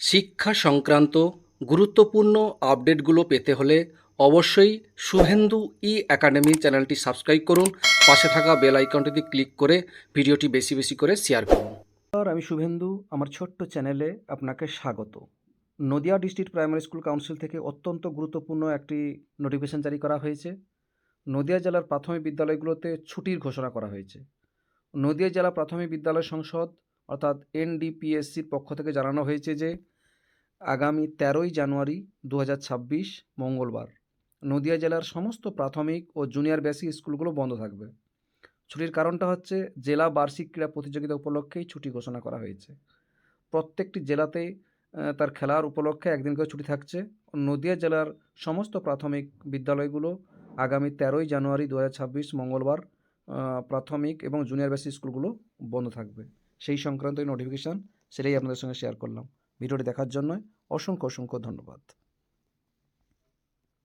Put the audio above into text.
শিক্ষা সংক্রান্ত গুরুত্বপূর্ণ আপডেটগুলো পেতে হলে অবশ্যই শুভেন্দু ই একাডেমি চ্যানেলটি সাবস্ক্রাইব করুন। পাশে থাকা বেল আইকনটিতে ক্লিক করে ভিডিওটি বেশি বেশি করে শেয়ার করুন। আমি শুভেন্দু। আমার ছোট্ট চ্যানেলে আপনাকে স্বাগত। Nadia district primary school council থেকে অত্যন্ত গুরুত্বপূর্ণ একটি নোটিফিকেশন জারি করা হয়েছে। নদিয়া জেলার প্রাথমিক বিদ্যালয়গুলোতে ছুটির ঘোষণা করা হয়েছে। নদিয়া জেলা প্রাথমিক বিদ্যালয় সংসদ অর্থাৎ এনডিপিএসসির পক্ষ থেকে জানানো হয়েছে যে আগামী তেরোই জানুয়ারি দু হাজার ছাব্বিশ মঙ্গলবার নদিয়া জেলার সমস্ত প্রাথমিক ও জুনিয়র বেসিক স্কুলগুলো বন্ধ থাকবে। ছুটির কারণটা হচ্ছে জেলা বার্ষিক ক্রীড়া প্রতিযোগিতা উপলক্ষেই ছুটি ঘোষণা করা হয়েছে। প্রত্যেকটি জেলাতে তার খেলার উপলক্ষে একদিন করে ছুটি থাকছে। নদিয়া জেলার সমস্ত প্রাথমিক বিদ্যালয়গুলো আগামী তেরোই জানুয়ারি দু হাজার ছাব্বিশ মঙ্গলবার প্রাথমিক এবং জুনিয়র বেসিক স্কুলগুলো বন্ধ থাকবে। সেই সংক্রান্ত নোটিফিকেশান সেটাই আপনাদের সঙ্গে শেয়ার করলাম। ভিডিওটি দেখার জন্য অসংখ্য অসংখ্য ধন্যবাদ।